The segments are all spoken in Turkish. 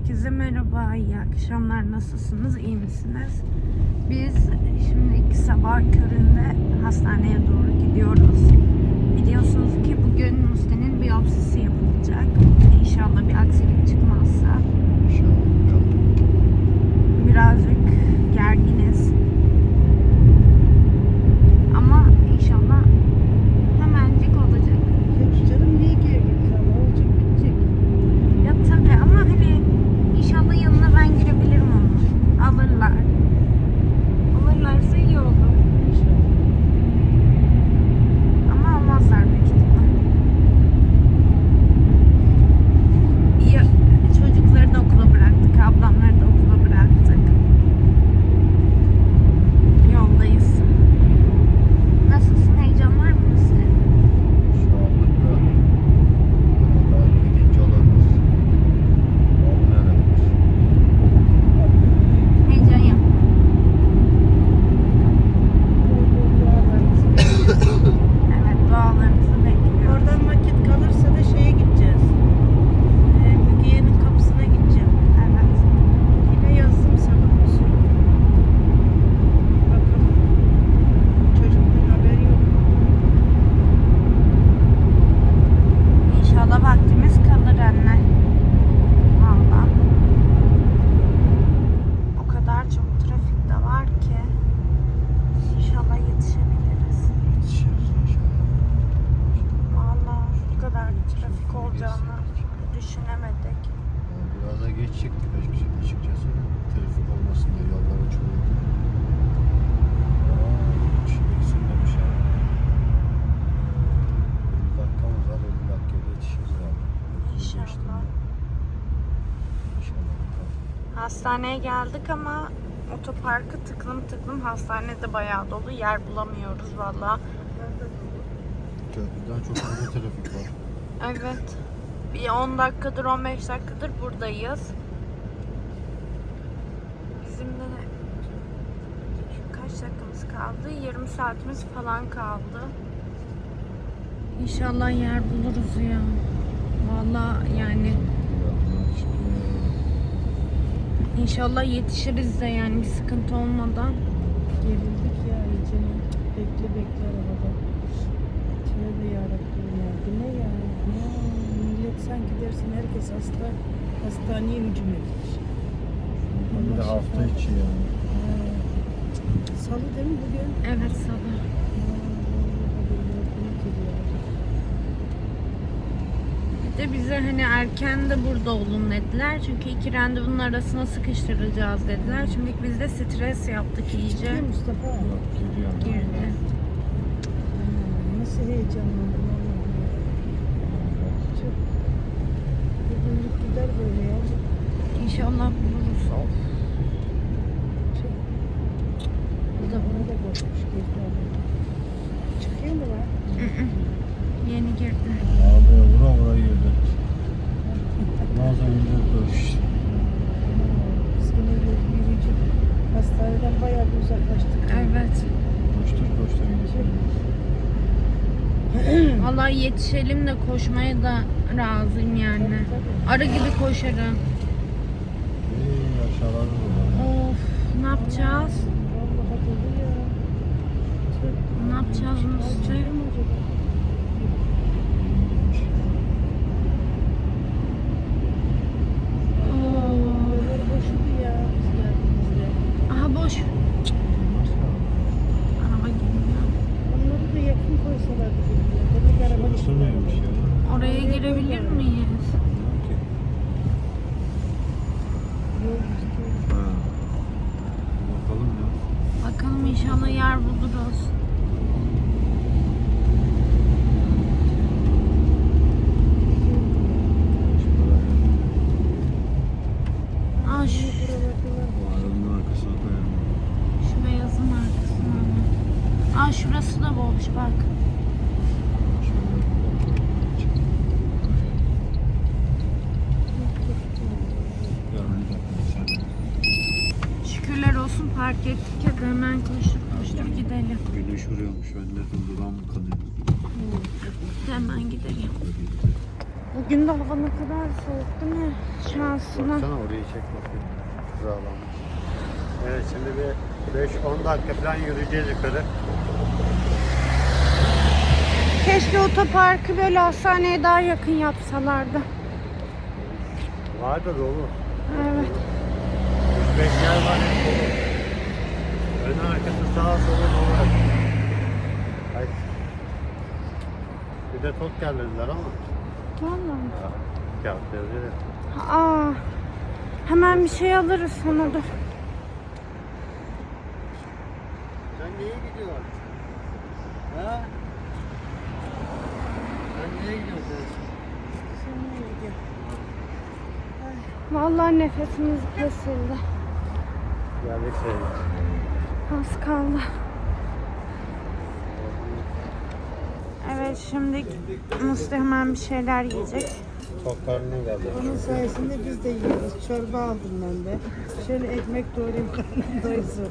Herkese merhaba, iyi akşamlar. Nasılsınız, iyi misiniz? Biz şimdi iki sabah köründe hastaneye doğru gidiyoruz. Biliyorsunuz ki bugün Musti'nin biyopsisi yapılacak. İnşallah bir aksilik çıkmazsa. Birazcık gerginiz. Ama inşallah hemencik olacak. Yok canım niye gerginiz ama olacak bitecek. Ya tabii ama hani inşallah yanına ben girebilirim onun. Alırlar. Alırlarsa iyi olur. Ama almazlar büyük ihtimal. Ya, çocukları da okula bıraktık. Ablamları da okula bıraktık. Yoldayız. Nasılsın? Heyecan var mı senin? Şu anlık da daha birinci olanımız olmayarak Heyecan yok. Evet dualarınızı bekliyoruz. Oradan vakit kalırsa da şeye gideceğiz. Ee, Müge'nin kapısına gideceğim. Evet. Yine yazdım sana usul. Bakalım. Çocuktan haberi yok. İnşallah vaktimiz kalır anne. Valla. O kadar çok trafik de var ki. İnşallah yetişebiliriz. yetişiriz inşallah. Valla bu kadar trafik olacağını düşünemedik. Biraz da geç çıktık açıkçası-. Trafik olmasın diye yollar açılıyor. Aa, hiç eksilmemiş yani. 50 dakikamız var. 50 dakikada yetişiriz abi. Hızlı İnşallah. geçtiğinde. İnşallah. bakalım. Hastaneye geldik ama otoparkı tıklım tıklım hastanede bayağı dolu yer bulamıyoruz valla. Köprüden çok fazla trafik var. Evet. Bir 10 dakikadır 15 dakikadır buradayız. Bizim de kaç dakikamız kaldı? 20 saatimiz falan kaldı. İnşallah yer buluruz ya. Valla yani inşallah yetişiriz de yani bir sıkıntı olmadan. Gerildik ya iyice. Bekle bekle arabada. Tövbe yarabbim ya. Bu ne ya? Ya millet sanki dersin herkes hasta. Hastaneye hücum etmiş. Bir de hafta içi yani. Ha. Salı değil mi bugün? Evet. Bir de bize hani erken de burada olun dediler. Çünkü iki randevunun arasına sıkıştıracağız dediler. Şimdi biz de stres yaptık iyice. Gidiyor Mustafa. Yok. Girdi. Nasıl heyecanlandım Allah'ım. Çok. Gider böyle ya. İnşallah buluruz. Of. Çok. Bu da Bana da girdi abi. Çıkıyor mu lan? yeni girdi. Abi vura vura girdi. Bazen indirdi. Biz yine yürüyücü hastaneden bayağı bir uzaklaştık. Evet. Koştur koştur gidiyor. Vallahi yetişelim de koşmaya da razıyım yani. Arı gibi koşarım. Of ne yapacağız? Ne yapacağız Musti? Açılır mı acaba? Oo. Yollar boştu ya biz geldiğimizde. Aha boş. Araba geliyor. Onları da yakın koysalardı birbirine. Demek araba Şurası neymiş ya? Oraya girebilir miyiz? Ki. Yol üstü. Ha. Bakalım ya. Bakalım inşallah yer buluruz. Aa şu, Buralardalar. Bu arabanın arkasına koyalım. şu beyazın arkasına. Aa şurası da boş bak. Şöyle. Ya bir dakika sen. Şükürler olsun park ettik ya da hemen koştur koştur gidelim. Güneş vuruyormuş. Ben de dudağım kanıyor. Hemen gidelim. Böyle gitti. Bugün de kadar soğuk değil mi? Şansına. Baksana orayı çek bakayım. Evet şimdi bir 5-10 dakika falan yürüyeceğiz yukarı. Keşke otoparkı böyle hastaneye daha yakın yapsalardı. Var da dolu. Evet. 3-5 yer var hep. Ön arkası sağa sola dolu. Haydi. Bir de tot gel dediler ama. Vallahi. Kağıt yazıyor ya. Aa, hemen bir şey alırız sana dur. Sen niye gidiyorsun? Ha? Sen niye gidiyorsun? Vallahi nefesimiz kesildi. Geldik şey. Az kaldı. Evet şimdi Musti hemen bir şeyler yiyecek. Çok karnına geldi. Onun sayesinde biz de yiyoruz. Çorba aldım ben de. Şöyle ekmek doğrayayım karnım doysun.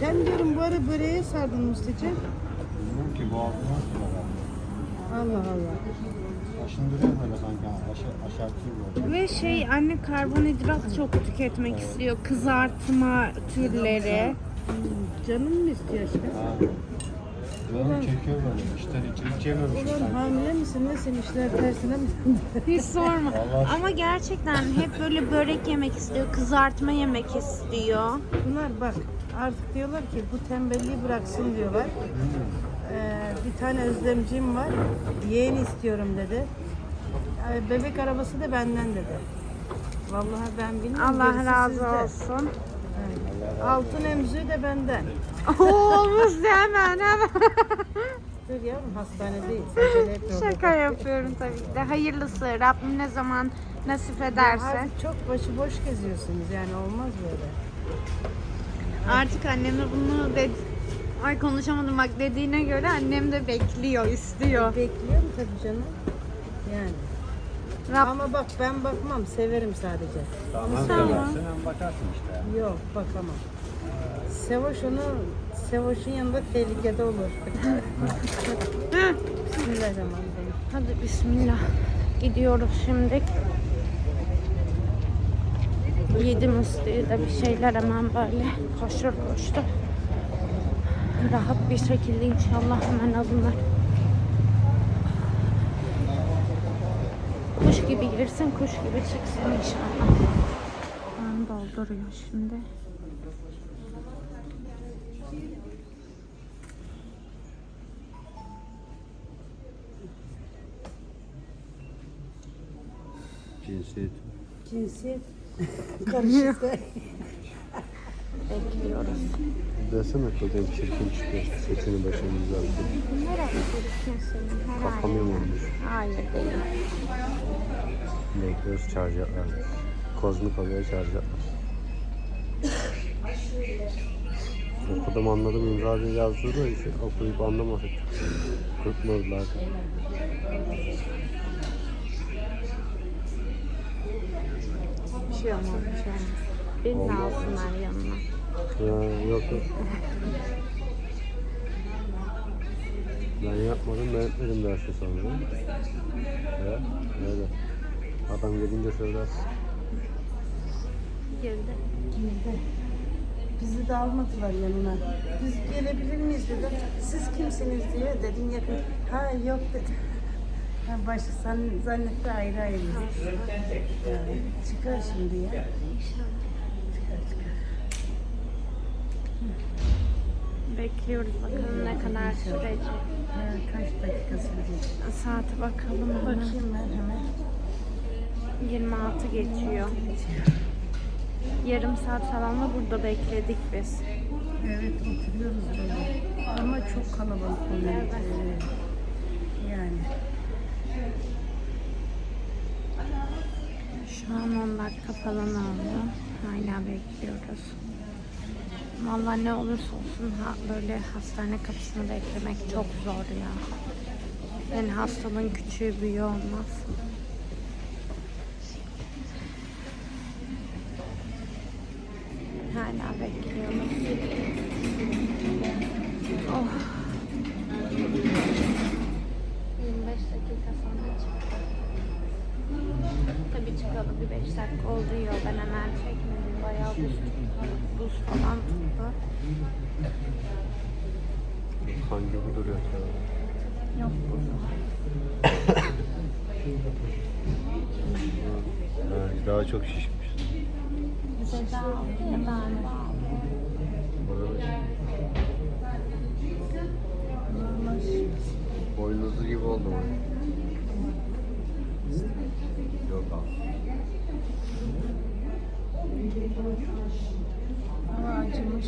Sen diyorum bu ara böreğe sardın Musti'cim. Bilmiyorum ki boğazıma sıra Allah Allah. Aşındırıyor böyle sanki. Aşağı böyle. Ve şey anne karbonhidrat çok tüketmek istiyor. Kızartma türleri. Hmm, Canım mı istiyor aşkım? Ha. Canım çekiyor böyle. İşten içi hiç yememişim Ulan hamile misin? Nesin işler tersine mi? Hiç sorma. Ama gerçekten hep böyle börek yemek istiyor, kızartma yemek istiyor. Bunlar bak artık diyorlar ki bu tembelliği bıraksın diyorlar. Ee, bir tane özlemciğim var. Yeğen istiyorum dedi. Ee, bebek arabası da benden dedi. Vallahi ben bilmiyorum. Allah gerisi razı sizde. olsun. Altın emziği de benden. Olmuş hemen hemen. Dur yavrum hastanedeyiz. Acele etme orada. Şaka yapıyorum tabii ki de. Hayırlısı. Rabbim ne zaman nasip ederse. Artık çok başıboş geziyorsunuz yani olmaz böyle. Artık anneme bunu dedi. Ay konuşamadım bak dediğine göre annem de bekliyor, istiyor. Bekliyorum tabii canım. Yani. Rab Ama bak ben bakmam severim sadece. Tamam. Tamam. Sen hem bakarsın işte. Yok bakamam. Sevoş onu Sevoş'un yanında tehlikede olur. Bismillahirrahmanirrahim. Hadi bismillah. Gidiyoruz şimdi. Yedim üstüyü de bir şeyler hemen böyle koşur koştu. Rahat bir şekilde inşallah hemen alınır. Kuş gibi girsin, kuş gibi çıksın inşallah. Ben dolduruyor şimdi. Cinsiyet. Cinsiyet karışık da. Bekliyoruz. Desene kocam çirkin çıkıyor. Saçını başını düzeltiyor. Nereye gidiyorsun senin? Herhalde. Kafam yamulmuş. Hayır değil. Bekliyoruz şarj yaplarmış. Kozmik oluyor şarj yapmış. Okudum anladım imza diye yazdığı da işte okuyup anlamadık. Tutmadılar. Bir şey olmaz, bir şey olmaz. Beni de Olmaz. alsınlar yanına. Ya, yok yok. Ben yapmadım, ben etmedim dersi sonra. Evet, öyle. Adam gelince söyler. Girdi. Girdi. Bizi de almadılar yanına. Biz gelebilir miyiz dedim. Siz kimsiniz diye dedim yakın. Ha yok dedi. Ha, başı san, zannetti ayrı ayrı. Yani, çıkar şimdi ya. Çıkar çıkar. Bekliyoruz bakalım ne kadar sürecek. Ha, kaç dakika sürecek? Saate bakalım. Bakayım ben hemen. 26 geçiyor. Yarım saat falan da burada bekledik biz. Evet oturuyoruz böyle. Ama çok kalabalık oluyor. Evet. Yani. Şu an 10 dakika falan oldu. Hala bekliyoruz. Vallahi ne olursa olsun ha, böyle hastane kapısını beklemek çok zor ya. Yani hastalığın küçüğü büyüğü olmaz. Hala bekliyoruz. Oh. dakika sonra çıktı. Tabii çıkalı bir 5 dakika oldu ya ben hemen çekmedim. Bayağı buz, buz falan tuttu. Kan gibi duruyor. Yok buz var. Evet, daha çok şişmiş. Bize daha oldu ya daha ne? Boynuzlu gibi oldu mu? Yok abi. Ama acımış.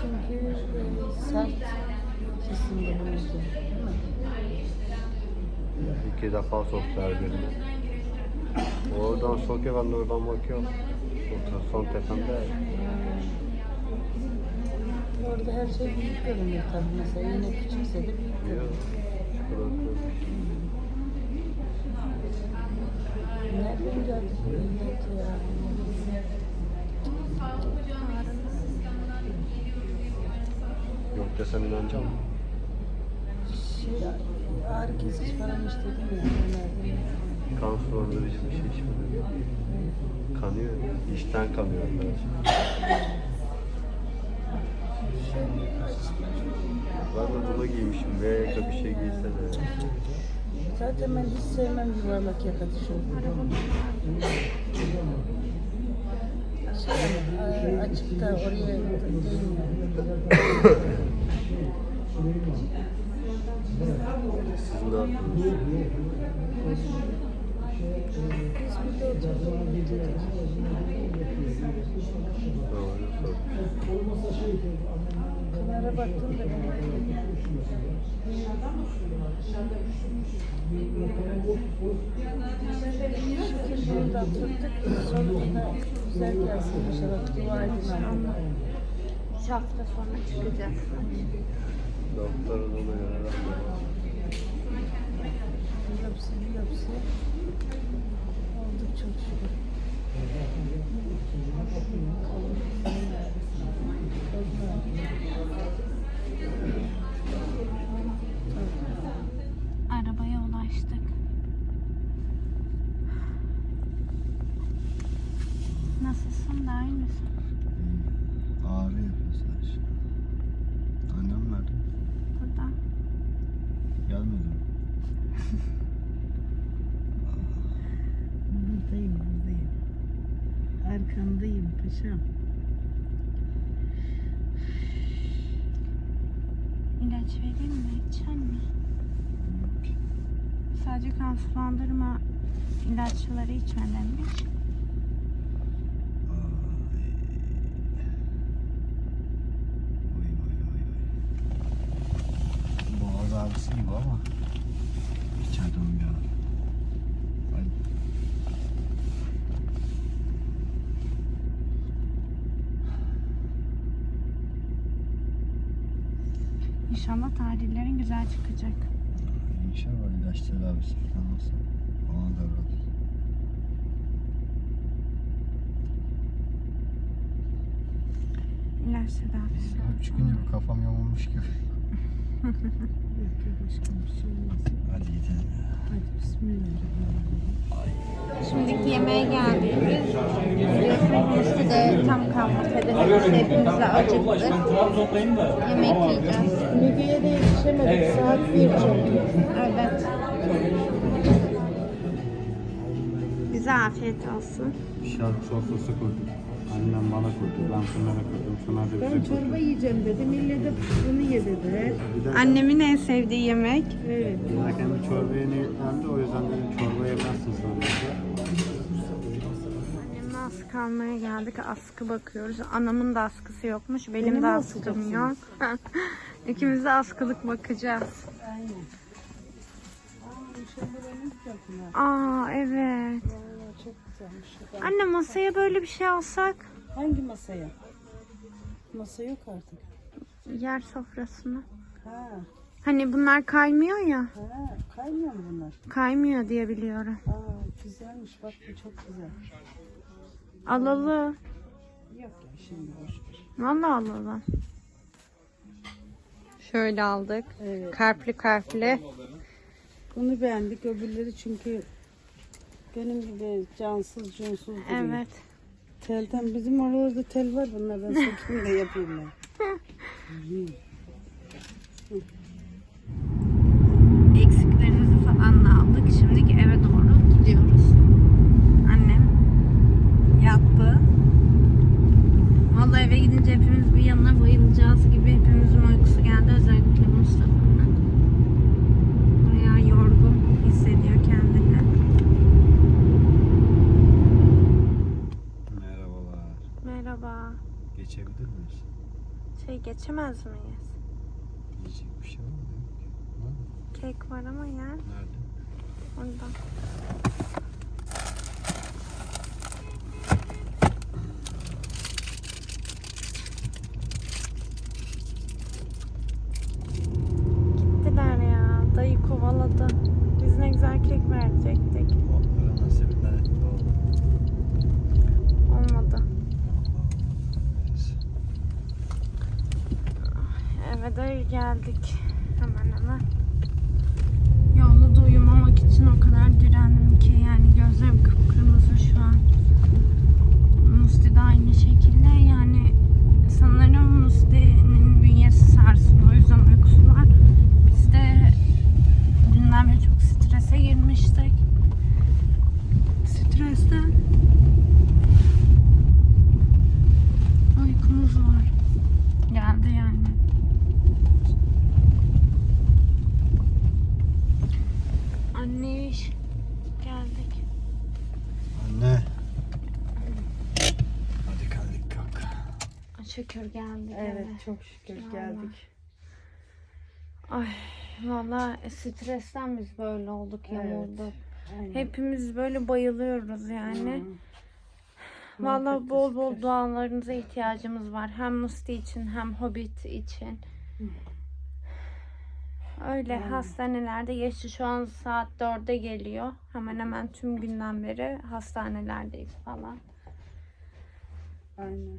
Çünkü e, sert kesimde mi? İki defa soktular birini. Oradan sokuyor ben oradan bakıyorum. Ultrason tepemde. Orada her şey büyük görünüyor tabii mesela. Yine küçükse de büyük görünüyor. Nereden millet ya? Yok desem inanacağım. Şey, ağrı kesici falan istedim ya. Nereden? Kan sulandırıcı bir şey içmedim. Kanıyor. İçten kanıyor. Ben de bunu giymişim. V yaka bir şey giysene. Zaten ben hiç sevmem yuvarlak yaka tişörtü. Şey, e, açıp da oraya değmiyor. Sizin ne yaptınız? Kenara baktım da ben. Şükür burada oturduk. Sonunda güzel inşallah. Dua edin Allah. İki hafta sonra çıkacağız. Doktorun ona göre biyopsi. Olduk çok şükür. Arabaya ulaştık. Nasılsın? Daha iyi misin? Ağrı yapıyor sadece. Annem nerede? Burada. Gelmedi mi? Buradayım, buradayım. Arkandayım paşam. İlaç vereyim mi? İçer mi? Sadece kan sulandırma ilaçları içme demiş. Vay vay vay vay. Boğaz ağrısı gibi ama içeriden bir ağrı. Ay, İnşallah tarihlerin güzel çıkacak. İnşallah ilaç tedavisi falan olsa ona da rahat. İlaç tedavisi. Daha çıkınca bir kafam yamulmuş gibi. Aşkım bir şey. Hadi gidelim. Hadi bismillahirrahmanirrahim. Şimdiki yemeğe geldik. Biz de tam kahvaltı edeceğiz. Hepimiz de acıktık. Yemek yiyeceğiz. Müge'ye de yetişemedik. Saat bir çok. Evet. Bize afiyet olsun. Şark sofrası kurduk. Annem bana kurdu, ben Pınar'a kurdum, Pınar da bize Ben kurdu. çorba yiyeceğim dedim. İlle de bunu ye dedi. Bir de Annemin en sevdiği yemek. Evet. Zaten bir çorbaya niyetlendi, o yüzden dedim çorba yemezsiniz normalde. Annemle askı almaya geldik. Askı bakıyoruz. Anamın da askısı yokmuş. Benim, Benim de askım yok. İkimiz de askılık bakacağız. Aynen. Aa evet. Çok güzelmiş. Anne masaya böyle bir şey alsak. Hangi masaya? Masa yok artık. Yer sofrasına. Ha, Hani bunlar kaymıyor ya. ha, kaymıyor mu bunlar? Kaymıyor diye biliyorum. Aa, güzelmiş bak bu çok güzel. Alalı. Yok ya şimdi boş ver. Vallahi alalım. Şöyle aldık. Evet. Kalpli kalpli. Bunu beğendik. Öbürleri çünkü benim gibi cansız cunsuz duruyor. Evet. Telden bizim oralarda tel var bunlardan sökeyim de yapayım ben. Eksiklerimizi falan da aldık. Şimdi eve doğru gidiyoruz. Annem yattı. Vallahi eve gidince hepimiz bir yanına bayılacağız gibi hepimizin uykusu geldi. Özellikle Mustafa'nın. Bayağı yorgun hissediyor kendini. Merhabalar. Merhaba. Geçebilir miyiz? Geçemez miyiz? Yiyecek bir şey var mı? Var mı? Kek var ama yer Nerede? orada. Gittiler ya. Dayı kovaladı. Biz ne güzel kek verecektik. Onların nasibinden etli oldu. Olmadı. Neyse. Eve de geldik. Hemen hemen. Yolda da uyumamak için o kadar direndim ki yani gözlerim kıpkırmızı şu an. Musti de aynı şekilde yani sanırım Musti'nin bünyesi sarsıldı o yüzden uykusu var. Biz de dünden beri çok strese girmiştik. Stresten uykumuz var. Geldi yani. Anne iş. Geldik. Anne. Hadi kaldık kalk. Şükür geldik. Evet eve. çok şükür Vallahi. geldik. Ay valla stresten biz böyle olduk Evet. Aynen. Hepimiz böyle bayılıyoruz yani. Hı. Valla Muhabbet bol bol stres. dualarınıza ihtiyacımız var. Hem Musti için hem Hobbit için. Öyle Yani. hastanelerde geçti. Şu an saat 4'e geliyor. Hemen hemen tüm günden beri hastanelerdeyiz falan. Aynen.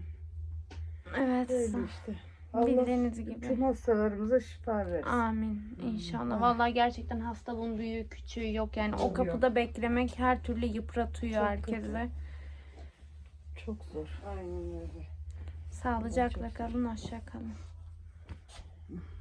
Evet. Öyle işte. Allah Bildiğiniz gibi. Tüm hastalarımıza şifa versin. Amin inşallah. Vallahi gerçekten hastalığın büyüğü küçüğü yok yani. O Yok, kapıda beklemek her türlü yıpratıyor Çok herkese. Çok zor. Aynen öyle. Sağlıcakla kalın, hoşça kalın.